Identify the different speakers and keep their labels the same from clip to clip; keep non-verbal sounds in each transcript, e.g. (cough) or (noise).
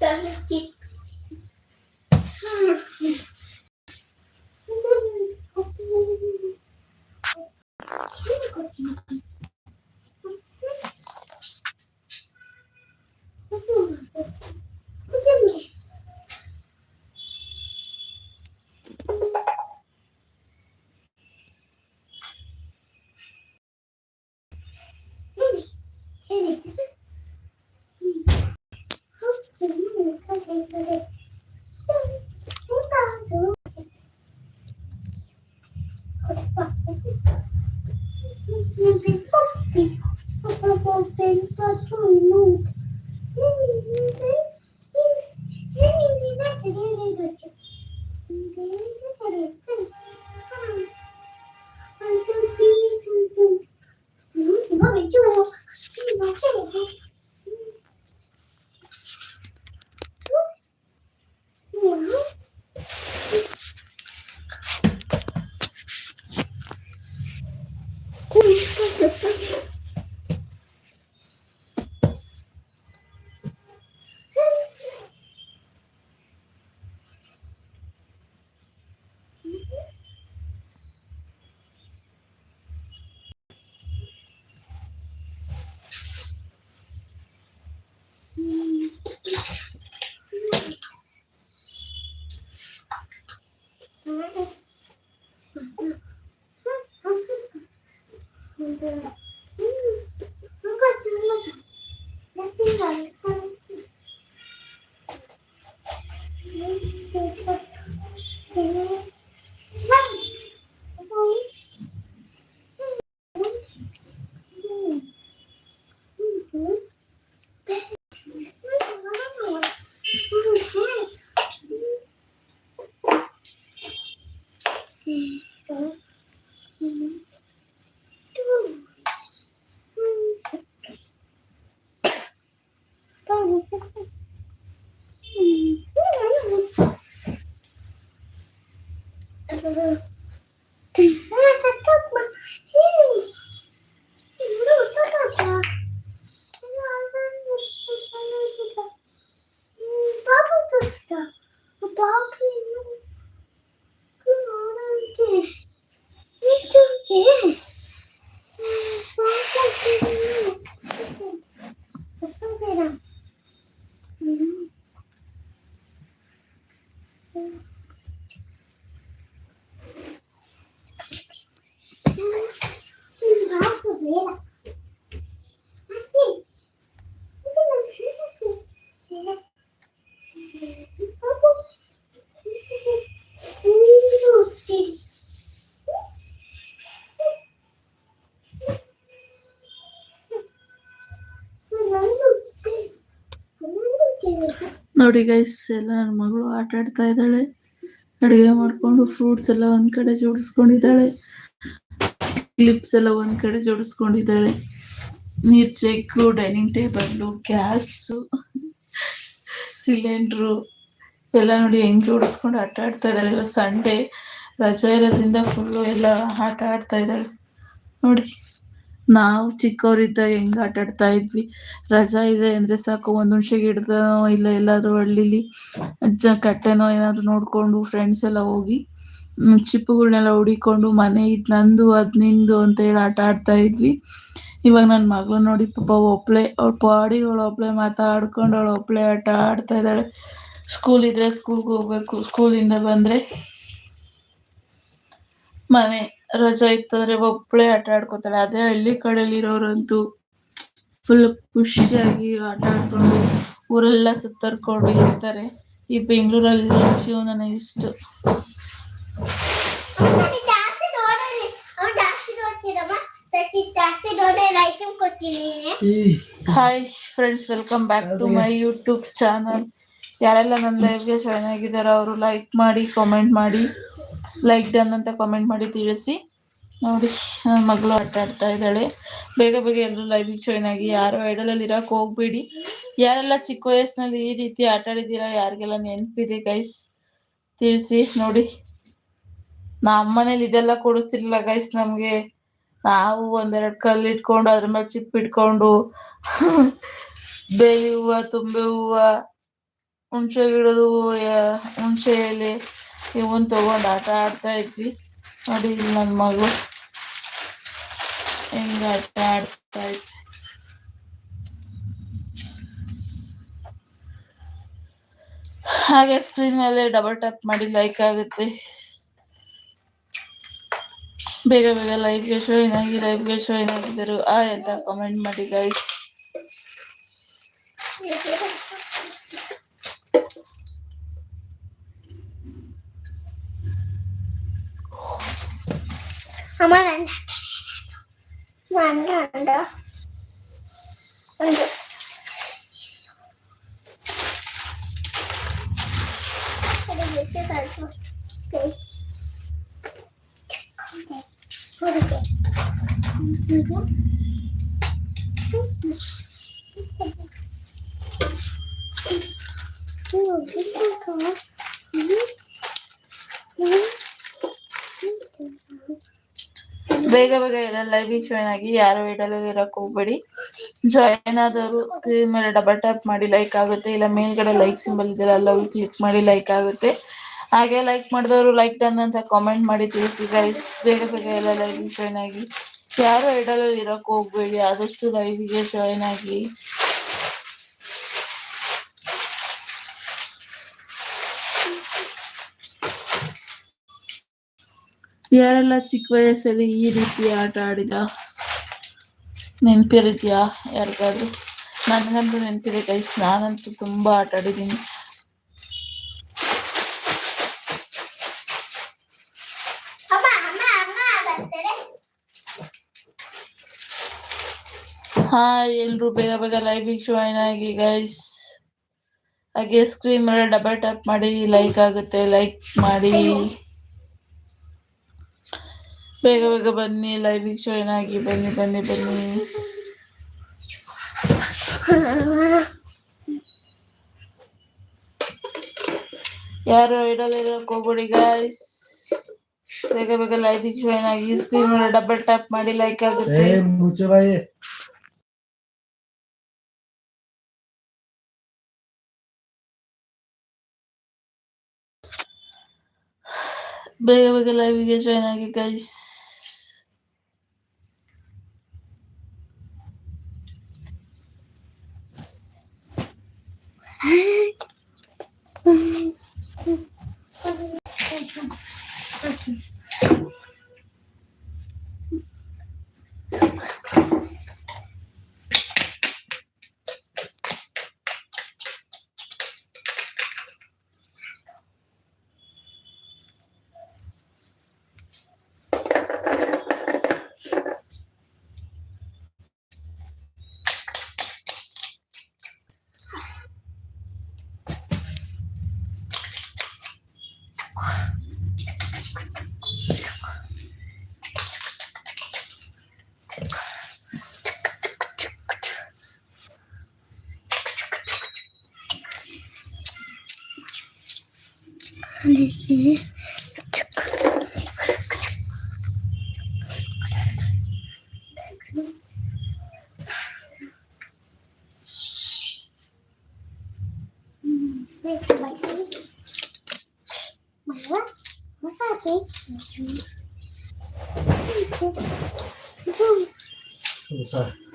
Speaker 1: Estás aquí చదివేది వచ్చు ఇంగ్లీష్లో చదవచ్చు Thank you.
Speaker 2: ನೋಡಿ ಗೈಸ್ ಎಲ್ಲ ನನ್ನ ಮಗಳು ಆಟ ಆಡ್ತಾ ಇದ್ದಾಳೆ. ಅಡುಗೆ ಮಾಡ್ಕೊಂಡು ಫ್ರೂಟ್ಸ್ ಎಲ್ಲ ಒಂದ್ ಕಡೆ ಜೋಡಿಸ್ಕೊಂಡಿದ್ದಾಳೆ. ಕ್ಲಿಪ್ಸ್ ಎಲ್ಲ ಒಂದ್ ಕಡೆ ಜೋಡಿಸ್ಕೊಂಡಿದ್ದಾಳೆ. ನೀರ್ check dining table gas cylinder ಎಲ್ಲ ನೋಡಿ ಹೆಂಗ್ ಜೋಡಿಸ್ಕೊಂಡು ಆಟ ಆಡ್ತಾ ಇದ್ದಾಳೆ. ಇವತ್ತು ಸಂಡೇ ರಜೆ ಇರೋದ್ರಿಂದ ಫುಲ್ಲು ಎಲ್ಲ ಆಟ ಆಡ್ತಾ ಇದ್ದಾಳೆ. ನೋಡಿ. ನಾವು ಚಿಕ್ಕವರಿದ್ದಾಗ ಹೆಂಗ್ ಆಟ ಆಡ್ತಾ ಇದ್ವಿ. ರಜಾ ಇದೆ ಅಂದ್ರೆ ಸಾಕು, ಒಂದ್ ನಿಮಿಷ ಗಿಡದನೋ ಇಲ್ಲ ಎಲ್ಲಾದ್ರೂ ಹಳ್ಳಿಲಿ ಅಜ್ಜ ಕಟ್ಟೆನೋ ಏನಾದ್ರು ನೋಡ್ಕೊಂಡು ಫ್ರೆಂಡ್ಸ್ ಎಲ್ಲ ಹೋಗಿ ಚಿಪ್ಪುಗಳನ್ನೆಲ್ಲ ಹುಡಿಕೊಂಡು ಮನೆ ಇದ್ ನಂದು, ಅದ್ ನಿಂದು ಅಂತ ಹೇಳಿ ಆಟ ಆಡ್ತಾ ಇದ್ವಿ. ಇವಾಗ ನನ್ ಮಗಳು ನೋಡಿ ಪಾಪ ಒಬ್ಳೆ ಅವಳ ಪಾಡಿಗೆ ಅವಳು ಒಬ್ಳೆ ಮಾತಾಡ್ಕೊಂಡು ಅವಳು ಒಬ್ಳೆ ಆಟ ಆಡ್ತಾ ಇದ್ದಾಳೆ. ಸ್ಕೂಲ್ ಇದ್ರೆ ಸ್ಕೂಲ್ಗೆ ಹೋಗ್ಬೇಕು ಸ್ಕೂಲಿಂದ ಬಂದ್ರೆ ಮನೆ. ರಜಾ ಇತ್ತಂದ್ರೆ ಒಬ್ಳೆ ಆಟ ಆಡ್ಕೋತಾಳೆ. ಅದೇ ಹಳ್ಳಿ ಕಡೆಲಿರೋರಂತೂ ಫುಲ್ ಖುಷಿಯಾಗಿ ಆಟ ಆಡ್ಕೊಂಡು ಊರೆಲ್ಲ ಸುತ್ತರ್ಕೊಂಡು ಇರ್ತಾರೆ. ಈ ಬೆಂಗಳೂರಲ್ಲಿ ಜೀವನ ಇಷ್ಟು. Hi friends welcome back to my YouTube channel ಯಾರೆಲ್ಲ ನನ್ನ ಲೈವ್ಗೆ ಜಾಯ್ನ್ ಆಗಿದ್ದಾರೋ ಅವರು ಲೈಕ್ ಮಾಡಿ ಕಾಮೆಂಟ್ ಮಾಡಿ. ಲೈಕ್ ಡನ್ ಅಂತ ಕಾಮೆಂಟ್ ಮಾಡಿ ತಿಳಿಸಿ. ನೋಡಿ ನನ್ನ ಮಗಳು ಆಟ ಆಡ್ತಾ ಇದ್ದಾಳೆ. ಬೇಗ ಬೇಗ ಎಲ್ಲರೂ ಲೈವಿಗೆ ಜಾಯ್ನ್ ಆಗಿ, ಯಾರು ಐಡಲಲ್ಲಿ ಇರಕ್ಕೆ ಹೋಗ್ಬೇಡಿ. ಯಾರೆಲ್ಲ ಚಿಕ್ಕ ವಯಸ್ಸಿನಲ್ಲಿ ಈ ರೀತಿ ಆಟ ಆಡಿದ್ದೀರಾ, ಯಾರಿಗೆಲ್ಲ ನೆನಪಿದೆ ಗೈಸ್ ತಿಳಿಸಿ, ನೋಡಿ. ನಮ್ಮ ಮನೇಲಿ ಇದೆಲ್ಲ ಕೊಡಿಸ್ತಿರ್ಲಿಲ್ಲ ಗೈಸ್ ನಮ್ಗೆ. ನಾವು ಒಂದೆರಡು ಕಲ್ಲು ಇಟ್ಕೊಂಡು ಅದ್ರ ಮೇಲೆ ಚಿಪ್ ಇಟ್ಕೊಂಡು. ಬೇಲಿ ಹೂವ, ತುಂಬೆ ಹೂವ, ಹುಣಸೆ ಗಿಡದ ಹೂವು ಹುಣಸೆ ಇವನ್ ತಗೊಂಡು ಆಟ ಆಡ್ತಾ ಇದ್ವಿ. ನೋಡಿ ಇಲ್ಲಿ ನನ್ನ ಮಗು. ಹೆಂಗ ಆಟ ಆಡ್ತಾ ಇದ್ವಿ ಹಾಗೆ ಸ್ಕ್ರೀನ್ ಮೇಲೆ ಡಬಲ್ ಟ್ಯಾಪ್ ಮಾಡಿ ಲೈಕ್ ಆಗುತ್ತೆ. ಬೇಗ ಬೇಗ ಲೈವ್ಗೆ ಶೋ ಏನಾಗಿ ಲೈಫ್ಗೆ ಶೋ ಆಗಿದ್ದರು. ಆ ಅಂತ ಕಾಮೆಂಟ್ ಮಾಡಿ ಗೈಸ್
Speaker 1: ಅಮ್ಮ ನನ್ನ ನನ್ನ ಅಂದ ಒಂದು ಅದು ಬಿಟ್ಟು ಸ್ವಲ್ಪ ಕೈ ಹೊರಗೆ ಈಗ ನೀವು ಬಿಟ್ಟಾಗ
Speaker 2: ಬೇಗ ಬೇಗ ಎಲ್ಲ ಲೈವ್ ಜಾಯ್ನ್ ಆಗಿ ಯಾರು ಇಡಲು ಇರಕ್ ಹೋಗ್ಬೇಡಿ. ಜಾಯ್ನ್ ಆದವರು ಸ್ಕ್ರೀನ್ ಮೇಲೆ ಡಬಲ್ ಟ್ಯಾಪ್ ಮಾಡಿ ಲೈಕ್ ಆಗುತ್ತೆ. ಇಲ್ಲ ಮೇಲ್ಗಡೆ ಲೈಕ್ ಸಿಂಬಲ್ ಇದೆಯಲ್ಲ ಅಲ್ಲೋಗಿ ಕ್ಲಿಕ್ ಮಾಡಿ ಲೈಕ್ ಆಗುತ್ತೆ. ಹಾಗೆ ಲೈಕ್ ಮಾಡಿದವರು ಲೈಕ್ ಡನ್ ಅಂತ ಕಾಮೆಂಟ್ ಮಾಡಿ ತಿಳಿಸಿ ಗೈಸ್ ಬೇಗ ಬೇಗ ಎಲ್ಲ ಲೈವ್ ಜಾಯ್ನ್ ಆಗಿ. ಯಾರು ಇಡಲು ಇರಕ್ ಹೋಗ್ಬೇಡಿ. ಆದಷ್ಟು ಲೈವ್ಗೆ ಜಾಯ್ನ್ ಆಗಿ. ಯಾರೆಲ್ಲ ಚಿಕ್ಕ ವಯಸ್ಸಲ್ಲಿ ಈ ರೀತಿ ಆಟ ಆಡಿದ? ನೆನಪಿರಿದ್ಯಾ ಯಾರಿಗಾದ್ರೂ? ನನಗಂತೂ ನೆನಪಿದೆ ಗೈಸ್ ನಾನಂತೂ ತುಂಬಾ ಆಟ ಆಡಿದ್ದೀನಿ. ಹಾ ಎಲ್ರು ಬೇಗ ಬೇಗ ಲೈವ್ ಜಾಯಿನ್ ಆಗಿ ಗೈಸ್ ಹಾಗೆ ಸ್ಕ್ರೀನ್ ಮೇಲೆ ಡಬಲ್ ಟ್ಯಾಪ್ ಮಾಡಿ ಲೈಕ್ ಆಗುತ್ತೆ ಲೈಕ್ ಮಾಡಿ. ಬೇಗ ಬೇಗ ಬನ್ನಿ ಲೈವ್ ಜಾಯಿನ್ ಆಗಿ ಬನ್ನಿ ಬನ್ನಿ ಬನ್ನಿ ಯಾರು ಇಡಲಿರಕ್ ಹೋಗ್ಬೇಡಿ ಗೈಸ್ ಬೇಗ ಬೇಗ ಲೈವ್ ಜಾಯಿನ್ ಆಗಿ ಸ್ಕ್ರೀನ್ ಮೇಲೆ ಡಬಲ್ ಟ್ಯಾಪ್ ಮಾಡಿ ಲೈಕ್ ಆಗುತ್ತೆ. Baik, apa ke live join
Speaker 3: lagi
Speaker 1: guys Okay. (laughs) Join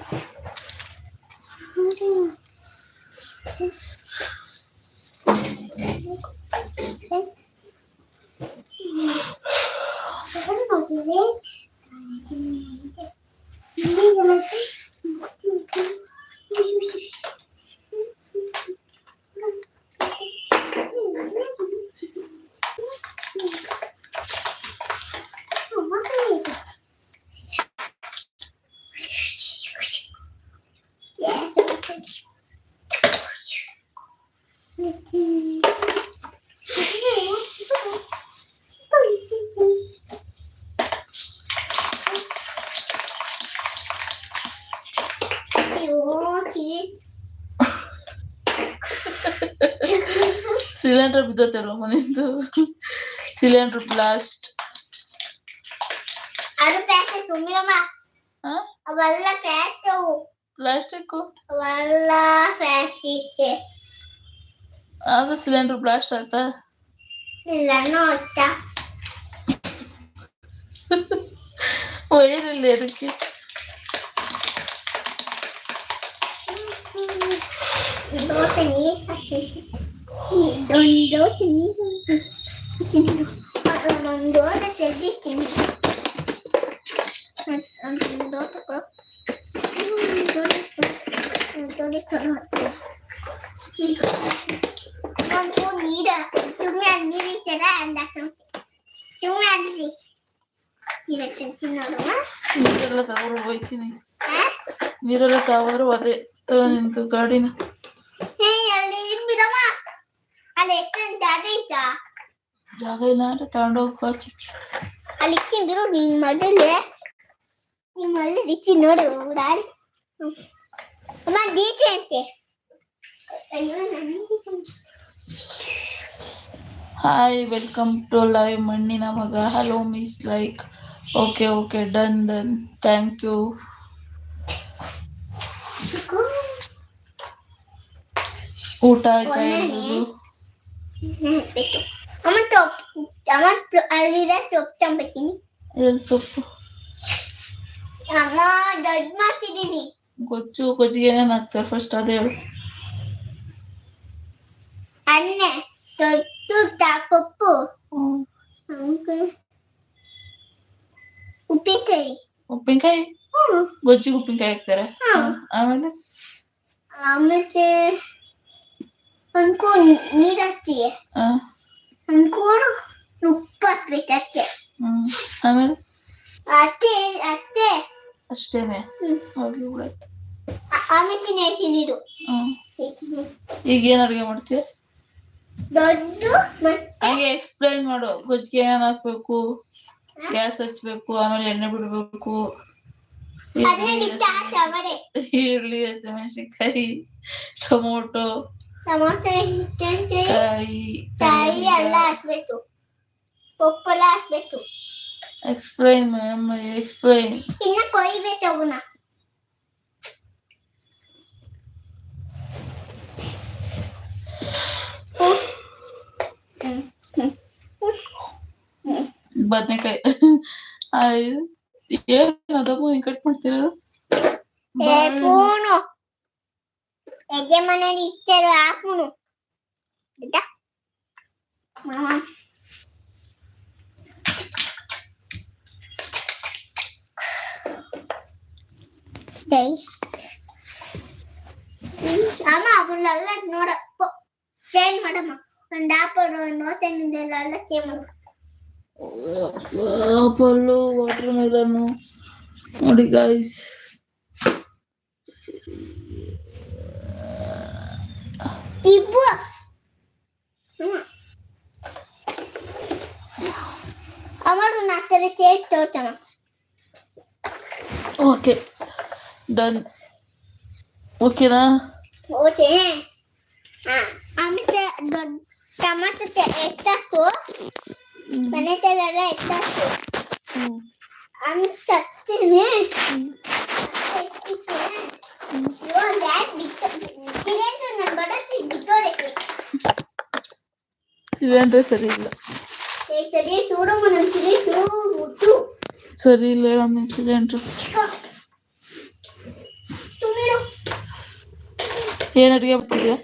Speaker 2: cylinder ಬಿದ್ದೋತಲ್ಲ ಮನೆಯಿಂದ ಸಿಲಿಂಡರ್ ಬ್ಲಾಸ್ಟ್
Speaker 1: ಅದು ಪ್ಯಾಕೆ ತುಂಬಿರಮ್ಮ
Speaker 2: ಹಾ
Speaker 1: ಅವೆಲ್ಲ ಪ್ಯಾಕು
Speaker 2: ಪ್ಲಾಸ್ಟಿಕ್
Speaker 1: ಅವೆಲ್ಲ ಪ್ಲಾಸ್ಟಿಕ್
Speaker 2: ಆಗ ಸಿಲಿಂಡರ್ ಬ್ಲಾಸ್ಟ್ ಆಯ್ತಾ
Speaker 1: ಇಲ್ಲ ನೋಡ್ತ
Speaker 2: ವೈರಲ್ಲಿ ಅದಕ್ಕೆ
Speaker 1: ದೋಸೆ ನೀರು ಹಾಕ್ತೀನಿ ಇದೊಂದು ದೋಸೆ ನೀರು ಹಾಕ್ತೀನಿ ಅದೊಂದು ದೋಸೆ ತೆಗ್ದಿರ್ತೀನಿ ಒಂದು ದೋಸೆ ಕೊಡು ಒಂದು ದೋಸೆ ಕೊಡು. ಒಂದು ದೋಸೆ ಕೊಡು ಹಾಕ್ತೀನಿ. ಒಂದು ನೀರು ಸುಮ್ಮನೆ ಅದು ನೀರು ಇರ್ತಾರ ಅಂದಾಕ ಸುಮ್ಮನೆ ಅಲ್ಲಿ ನೀರು ಹಾಕ್ತೀನಿ ನೋಡುವ
Speaker 2: ನೀರೆಲ್ಲ ತಗೊಂಡು ಹೋಯ್ತೀನಿ
Speaker 1: ಹಾ
Speaker 2: ನೀರೆಲ್ಲ ತವರು ಅದೇ ತಗೋ ನಿಂತು ಗಾಡಿನ
Speaker 1: ಹೇ ಅಲ್ಲಿ ಬಿಡಮ್ಮ ಅಲ್ಲಿ ಎಷ್ಟು ಜಾಗ ಐತಾ
Speaker 2: ಜಾಗ ಇಲ್ಲ ಅಂದ್ರೆ ತಗೊಂಡೋಗಿ ಹಾಕಿ
Speaker 1: ಅಲ್ಲಿ ಇಕ್ಕಿನ ನಿನ್ ಮೊದಲು ನೀನ್ ಮೊದಲು ರಿಚಿ ನೋಡು ದಾರಿ ಅಮ್ಮ ದೀಚೆ ಅಂತೆ ಅಯ್ಯೋ
Speaker 2: ಹಾಯ್ ವೆಲ್ಕಮ್ ಟು ಲೈವ್ ಮಣ್ಣಿನ ಮಗ hello miss like okay okay done done thank you ಊಟ ಆಯ್ತಾ ಎಲ್ಲದು
Speaker 1: ಬೇಕು ಅಮ್ಮ ತೊಪ್ ಅಮ್ಮ ತೊ- ಅಲ್ಲಿದೆ ತೊಪ್ ತಂಬತ್ತೀನಿ
Speaker 2: ಎಲ್ಲಿ ಸೊಪ್ಪು
Speaker 1: ಅಮ್ಮ ದೊಡ್ಡ ಮಾಡ್ತಿದ್ದೀನಿ
Speaker 2: ಗೊಜ್ಜು ಗೊಜ್ಜಿಗೆ ಏನೇನು ಹಾಕ್ತಾರೆ ಫಸ್ಟ್ ಅದೇ
Speaker 1: ಅನ್ನ ದೊಡ್ಡ ಪಪ್ಪು. ಉಪ್ಪಿನಕಾಯಿ
Speaker 2: ಉಪ್ಪಿನಕಾಯಿ
Speaker 1: ಹ್ಮ್
Speaker 2: ಗೊಜ್ಜಿಗೆ ಉಪ್ಪಿನಕಾಯಿ ಹಾಕ್ತಾರೆ. ಆಮೇಲೆ
Speaker 1: ಆಮೇಲೆ ಅನ್ಕೋ ನೀರ್ ಹಾಕ್ತೀಯ
Speaker 2: ಆ,
Speaker 1: ಅನ್ಕೋರು ಉಪ್ಪು ಹಾಕ್ಬೇಕಕ್ಕೆ
Speaker 2: ಹ್ಮ್ ಆಮೇಲೆ
Speaker 1: ಅತ್ತೆ ಅತ್ತೆ
Speaker 2: ಅಷ್ಟೇನೆ
Speaker 1: ಹ್ಮ್.
Speaker 2: ಹೋಗ್ಲಿ ಬಿಡ
Speaker 1: ಆಮೇಲೆ
Speaker 2: ಹ್ಮ್ ಈಗ ಏನ್ ಅಡುಗೆ ಮಾಡ್ತೀಯ
Speaker 1: ದೊಡ್ಡ ಮತ್ತೆ
Speaker 2: ಹಾಗೆ ಎಕ್ಸ್ಪ್ಲೈನ್ ಮಾಡು ಗೊಜ್ಜಿಗೆ ಏನ್ ಹಾಕ್ಬೇಕು ಗ್ಯಾಸ್ ಹಚ್ಬೇಕು ಆಮೇಲೆ ಎಣ್ಣೆ ಬಿಡ್ಬೇಕು
Speaker 1: ಅದನ್ನ ಬಿಟ್ಟು ಆತ ಅವರೇ
Speaker 2: ಈರುಳ್ಳಿ ಹಸಿಮೆಣಸಿನ್ಕಾಯಿ ಟೊಮೊಟೊ ಕಾಯಿ
Speaker 1: ಎಲ್ಲ ಹಾಕ್ಬೇಕು ಪಪ್ಪೆಲ್ಲ ಹಾಕ್ಬೇಕು
Speaker 2: ಎಕ್ಸ್ಪ್ಲೈನ್ ಮ್ಯಾಮ್ ಎಕ್ಸ್ಪ್ಲೈನ್
Speaker 1: ಇನ್ನ ಕೊಯ್ಬೇಕು ಅವನ್ನ
Speaker 2: ಬದನೆಕಾಯಿ ಆಯ್ತು ಏನ್ ಅದಮ್ಮ ಹಿಂಗ್ ಕಟ್ ಮಾಡ್ತಿರೋದು
Speaker 1: యజమానులు ఇచ్చారు ఆకును బిడ్డ. అమ్మ అప్పుడు వాటర్ మిలను గాయస్ ಮಾಡು
Speaker 2: ಆಪಲ್ಲು ವಾಟರ್ ಮೆಲನ್ನು ನೋಡಿ ಗಾಯ್ಸ್
Speaker 1: ಇಬ್ಬು ಹ್ಮ್ ಅವರು ನಾಲ್ಕರ ಚೇಂಜ್ ತೋಟಮ್ಮ
Speaker 2: ಓಕೆ ಡನ್ ಓಕೆನಾ
Speaker 1: ಓಕೆ ಹಾ ಆಮೇಲೆ ದೊಡ್ಡ ಟಮಾಟೊ ಎಷ್ಟಾಯ್ತು ಮನೆ ತಲೆಲ್ಲ ಎಷ್ಟಾಯ್ತು ಆಮೇಲೆ ಸತ್ತೀನಿ
Speaker 2: ಸಿಲಿಂಡರ್ ಸರಿ ಇಲ್ಲ? ಸರಿ ಇಲ್ಲ ಹೇಳಮ್ಮ ಸಿಲಿಂಡರ್ ಏನ್ ಅಡುಗೆ ಮಾಡ್ತಿದ್ಯಾ?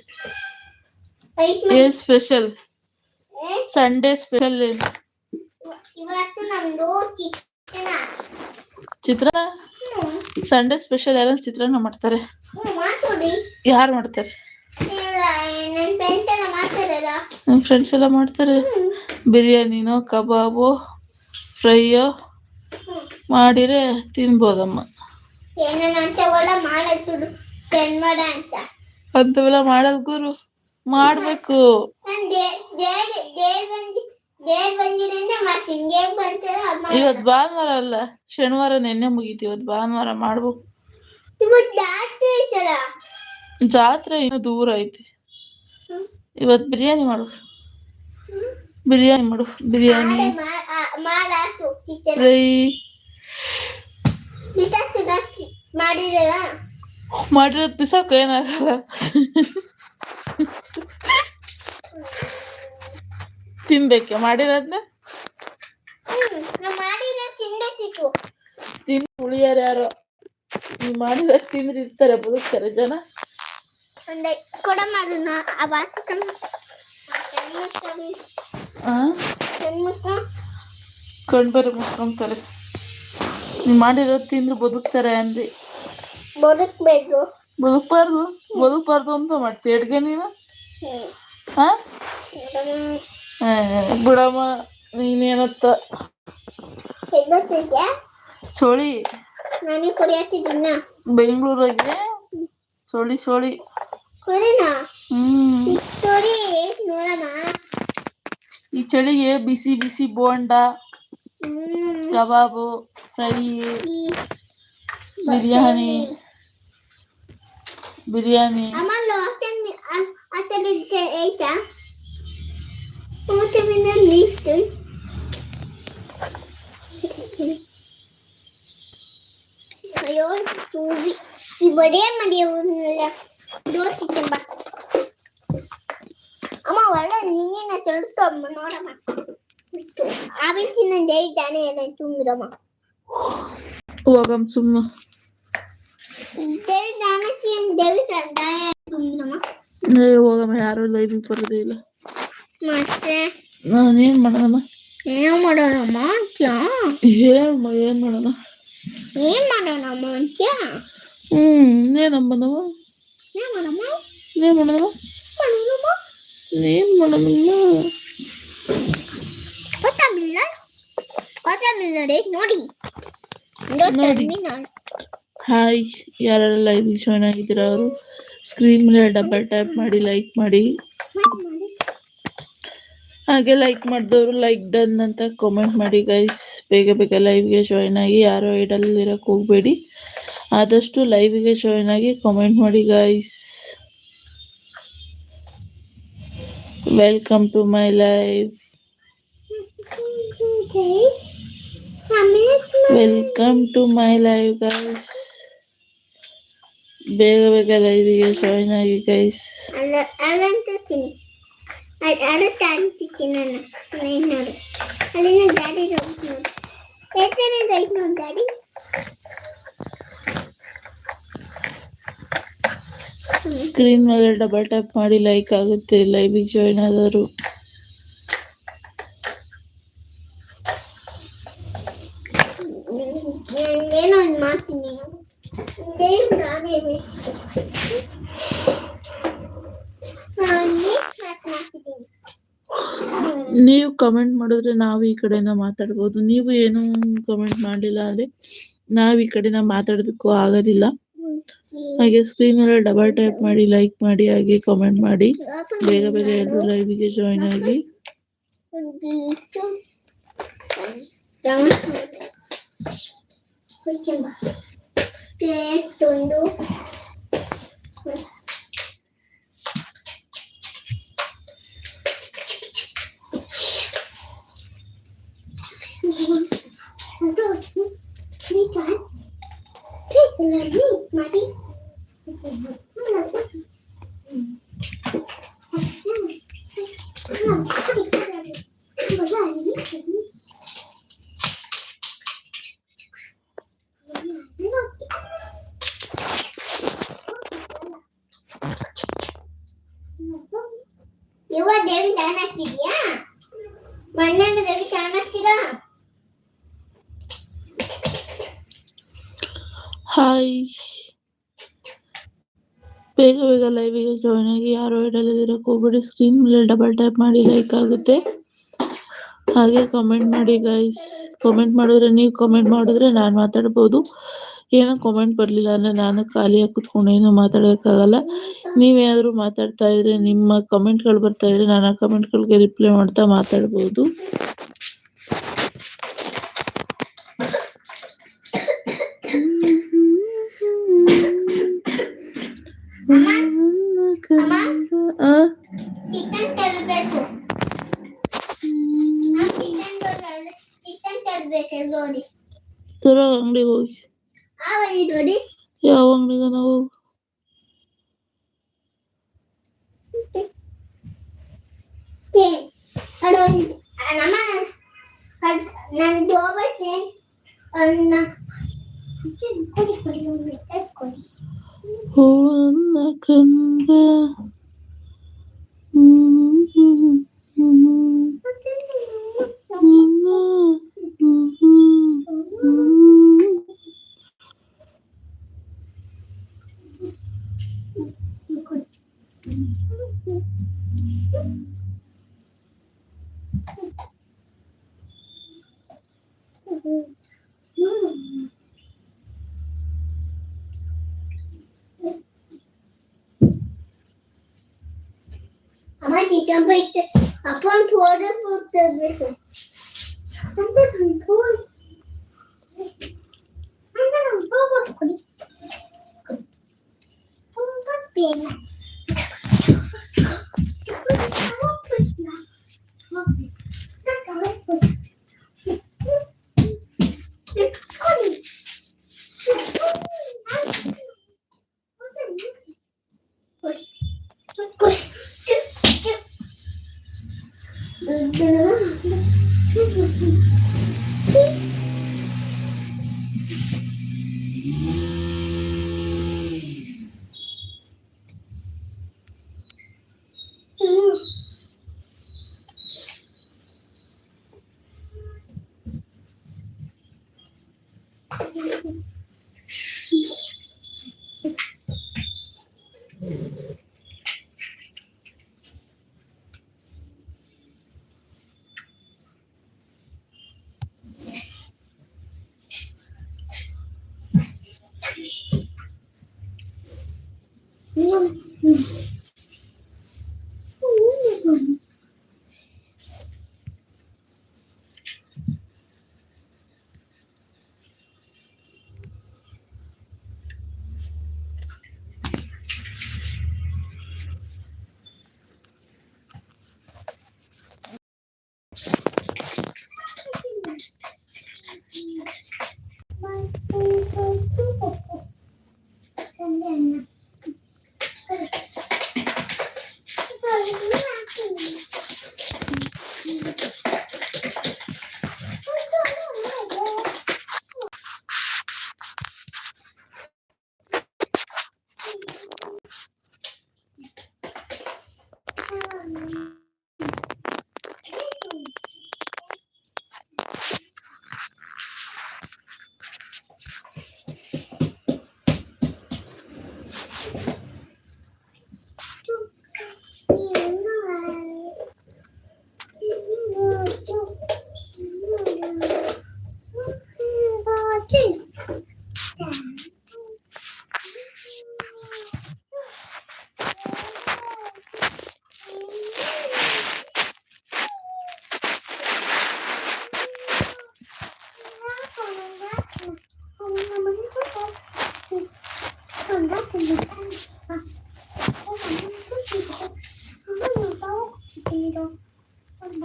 Speaker 2: ಏನ್ ಸ್ಪೆಷಲ್ ಸಂಡೇ ಸ್ಪೆಷಲ್ ಏನು? ಚಿತ್ರಾನ್ನ ಸಂಡೇ ಸ್ಪೆಷಲ್ ಯಾರು ಚಿತ್ರಾನ್ನ ಮಾಡ್ತಾರೆ? ಯಾರು ಮಾಡ್ತಾರೆ
Speaker 1: ಇಲ್ಲ, ನನ್ ಫ್ರೆಂಡ್ಸ್ ಎಲ್ಲ
Speaker 2: ನಮ್ಮ ಫ್ರೆಂಡ್ಸ್ ಎಲ್ಲ ಮಾಡ್ತಾರೆ. ಬಿರಿಯಾನಿನೋ ಕಬಾಬು ಫ್ರೈಯೋ ಮಾಡಿರೆ ತಿನ್ಬೋದಮ್ಮ. ಅಂಥವೆಲ್ಲ ಮಾಡಲ್ ಗುರು. ಮಾಡ್ಬೇಕು. ಇವತ್ ಭಾನುವಾರ ಅಲ್ಲ ಶನಿವಾರ ನೆನ್ನೆ ಮುಗೀತು ಇವತ್ತು ಭಾನುವಾರ ಮಾಡ್ಬೇಕು. ಜಾತ್ರೆ ಇನ್ನು ದೂರ ಐತಿ.
Speaker 1: ಹ್ಮ್.
Speaker 2: ಇವತ್ ಬಿರಿಯಾನಿ ಮಾಡು. ಬಿರಿಯಾನಿ ಮಾಡು. ಬಿರಿಯಾನಿ
Speaker 1: ನಾಳೆ ಮಾ- ಆ- ಮಾಡಾತು ಚಿಕನ್
Speaker 2: ಫ್ರೈ
Speaker 1: ಬಿಸಾಕು ನಾಕಿ ಮಾಡಿದಲ್ಲ
Speaker 2: ಮಾಡಿರೋದ್ ಬಿಸಾಕ ಏನಾಗಲ್ಲ. ತಿನ್ಬೇಕೆ. ಮಾಡಿರೋದ್ನ?
Speaker 1: ಮಾಡಿರೋ
Speaker 2: ತಿನ್ ಉಳಿಯಾರ ಯಾರೋ. ನೀವ್ ಮಾಡಿರೋದ್ ತಿಂದ್ರೆ ಇರ್ತಾರೆ ಬದುಕ್ತಾರೆ ಜನ.
Speaker 1: ಒಂದೇ ಕೊಡ ಮಾಡೋಣ ಆ
Speaker 2: ಆ? ಕಣ್ಬರು ಮುಸ್ಕೊಂತಾರೆ ನೀವ್ ಮಾಡಿರೋದ್ ತಿಂದ್ರೆ ಬದುಕ್ತಾರೆ ಅಂದ್ರಿ
Speaker 1: ಬದುಕ್ಬೇಕು.
Speaker 2: ಬದುಕ್ಬಾರ್ದು ಬದುಕ್ಬಾರ್ದು ಅಂತ ಮಾಡ್ತೀಯ? ಅಡ್ಗೆ ನೀನು? ಹಾಂ ಬಿಡಮ್ಮ ನೀನೇನತ್ತ
Speaker 1: ಕುಡಿಯತ್ತಿದ್ದೀನ?
Speaker 2: ಬೆಂಗಳೂರಾಗೆ? ಸೋಳಿ ಸೋಳಿ. ಈ ಚಳಿಗೆ ಬಿಸಿ ಬಿಸಿ ಬೋಂಡ
Speaker 1: ಹ್ಮ್.
Speaker 2: ಕಬಾಬು ಫ್ರೈ
Speaker 1: ಈ
Speaker 2: ಬಿರಿಯಾನಿ ಬಿರಿಯಾನಿ.
Speaker 1: ಅಮ್ಮಲ್ಲ ಅತನ ಐತಾ? ಊಟ ಮೇಲೆ ನೀಷ್ಟು ಅಯ್ಯೋ ಸೂರಿ ಈ ಬಡೇ ಮದಿಯ ದೋಸೆ ತಿಂಬ ಅಮ್ಮ ಒಳ್ಳೆ ನೀನೇನ ತಿಳ್ತು ಅಮ್ಮ ನೋಡಮ್ಮ ಇಷ್ಟು ಆವಿಂಚಿನ ದೇವಿ ದಾನೆ ಎಲ್ಲ ತುಂಬಿರಮ್ಮ
Speaker 2: ಹೋಗಮ್ ಸುಮ್ನು
Speaker 1: ದೇವಿ ದಾನಕ್ಕೆ ದೇವಿ ದಾನ ತುಂಬಿರಮ್ಮ
Speaker 2: ಏ ಹೋಗಮ್ಮ ಯಾರು ಲೈವಿಗೆ ಬರೋದೇ ಇಲ್ಲ
Speaker 1: ಮತ್ತೆ
Speaker 2: ನಾನೇನ್ ಮಾಡೋಣ
Speaker 1: ಏನೋ ಮಾಡೋಣಮ್ಮ ಅಂತ್ಯ
Speaker 2: ಹೇಳಮ್ಮ ಏನ್ ಮಾಡೋಣ
Speaker 1: ಏನ್ ಮಾಡೋಣಮ್ಮ ಅಂತ್ಯ
Speaker 2: ಹ್ಮ್ ಏನಮ್ಮ ನಾವು
Speaker 1: ಏನ್ ಮಾಡಮ್ಮ?
Speaker 2: ಏನ್ ಮಾಡಮ್ಮ?
Speaker 1: ಮಾಡೋಣಮ್ಮ
Speaker 2: ಏನ್
Speaker 1: ಗೊತ್ತಾಗ್ಲಿಲ್ಲ ಗೊತ್ತಾಗ್ಲಿಲ್ಲ ನೋಡಿ ನೋಡಿ.
Speaker 2: ನೋಡಿ. ಹಾಯ್ ಯಾರೆಲ್ಲ ಲೈವ್ ಜಾಯ್ನ್ ಆಗಿದ್ದೀರಾ ಅವರು ಸ್ಕ್ರೀನ್ ಮೇಲೆ ಡಬಲ್ ಟ್ಯಾಪ್ ಮಾಡಿ ಲೈಕ್ ಮಾಡಿ. ಹಾಗೆ ಲೈಕ್ ಮಾಡಿದವರು ಲೈಕ್ ಡನ್ ಅಂತ ಕಾಮೆಂಟ್ ಮಾಡಿ ಗೈಸ್ ಬೇಗ ಬೇಗ ಲೈವ್ಗೆ ಜಾಯ್ನ್ ಆಗಿ ಯಾರು ಐಡಲ್ ಇರಕ್ಕೆ ಹೋಗಬೇಡಿ. ಆದಷ್ಟು ಲೈವ್ಗೆ ಜಾಯ್ನ್ ಆಗಿ ಕಾಮೆಂಟ್ ಮಾಡಿ guys welcome to my life welcome to my live guys ಬೇಗ ಬೇಗ ಲೈವ್ಗೆ ಜಾಯ್ನ್ ಆಗಿ ಗೈಸ್
Speaker 1: ಅಲ್ಲ ಅಲ್ಲಂತೀನಿ ಅಡುತ್ತ ಅನ್ಸಿದ್ದೀನಿ ನಾನು ನಾನು ನೋಡಿ ಅಲ್ಲಿನ ಗಾಡಿ ನೋಡಿ ಎತ್ತರದ ಐತೆ ನೋಡಿ ಗಾಡಿ
Speaker 2: ಸ್ಕ್ರೀನ್ ಮೇಲೆ ಡಬಲ್ ಟ್ಯಾಪ್ ಮಾಡಿ ಲೈಕ್ ಆಗುತ್ತೆ. ಲೈವಿಗೆ ಜಾಯ್ನ್
Speaker 1: ಮಾತನಾಡ್ತಿದ್ದೀನಿ
Speaker 2: ನೀವು ಕಮೆಂಟ್ ಮಾಡಿದ್ರೆ ನಾವು ಈ ಕಡೆಯಿಂದ ಮಾತಾಡ್ಬೋದು. ನೀವು ಏನು ಕಮೆಂಟ್ ಮಾಡಲಿಲ್ಲ ಅಂದ್ರೆ ನಾವು ಈ ಕಡೆಯಿಂದ ಮಾತಾಡೋದಕ್ಕೂ ಆಗೋದಿಲ್ಲ. ಹಾಗೆ ಸ್ಕ್ರೀನ್ ಮೇಲೆ ಡಬಲ್ ಟ್ಯಾಪ್ ಮಾಡಿ ಲೈಕ್ ಮಾಡಿ, ಹಾಗೆ ಕಾಮೆಂಟ್ ಮಾಡಿ. ಬೇಗ ಬೇಗ ಎಲ್ಲರೂ ಲೈವಿಗೆ ಜಾಯ್ನ್ ಆಗಿ.
Speaker 1: ಒಂದಿಷ್ಟು ಪ್ಲೇಟ್ ಒಂದು ಮಾಡಿ
Speaker 2: ಬೇಗ ಬೇಗ ಲೈವಿಗೆ ಜಾಯ್ನ್ ಆಗಿ ಯಾರು ಹೋಗ್ಬಿಡಿ ಹೋಗ್ಬೇಡಿ ಸ್ಕ್ರೀನ್ ಮೇಲೆ ಡಬಲ್ ಟ್ಯಾಪ್ ಮಾಡಿ ಲೈಕ್ ಆಗುತ್ತೆ. ಹಾಗೆ ಕಾಮೆಂಟ್ ಮಾಡಿ ಗೈಸ್ ಕಾಮೆಂಟ್ ಮಾಡಿದ್ರೆ ನೀವು ಕಾಮೆಂಟ್ ಮಾಡಿದ್ರೆ ನಾನು ಮಾತಾಡ್ಬೋದು. ಏನೋ ಕಾಮೆಂಟ್ ಬರಲಿಲ್ಲ ಅಂದರೆ ನಾನು ಖಾಲಿಯಾಗಿ ಕುತ್ಕೊಂಡು ಏನೂ ಮಾತಾಡೋಕ್ಕಾಗಲ್ಲ. ನೀವೇನಾದರೂ ಮಾತಾಡ್ತಾ ಇದ್ರೆ ನಿಮ್ಮ ಕಮೆಂಟ್ಗಳು ಬರ್ತಾ ಇದ್ರೆ ನಾನು ಆ ಕಮೆಂಟ್ಗಳಿಗೆ ರಿಪ್ಲೈ ಮಾಡ್ತಾ ಮಾತಾಡ್ಬೋದು.
Speaker 1: జంప్ అయితే అప్పుడు పోతే పోతుంది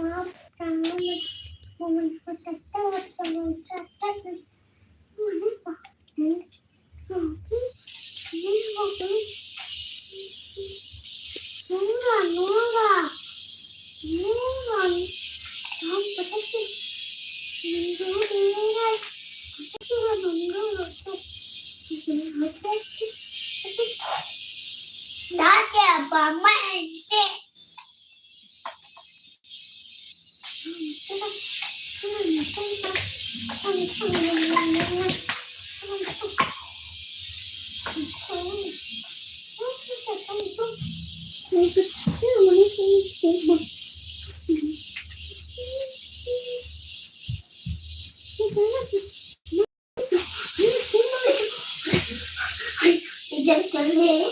Speaker 1: 아 Bienvenue.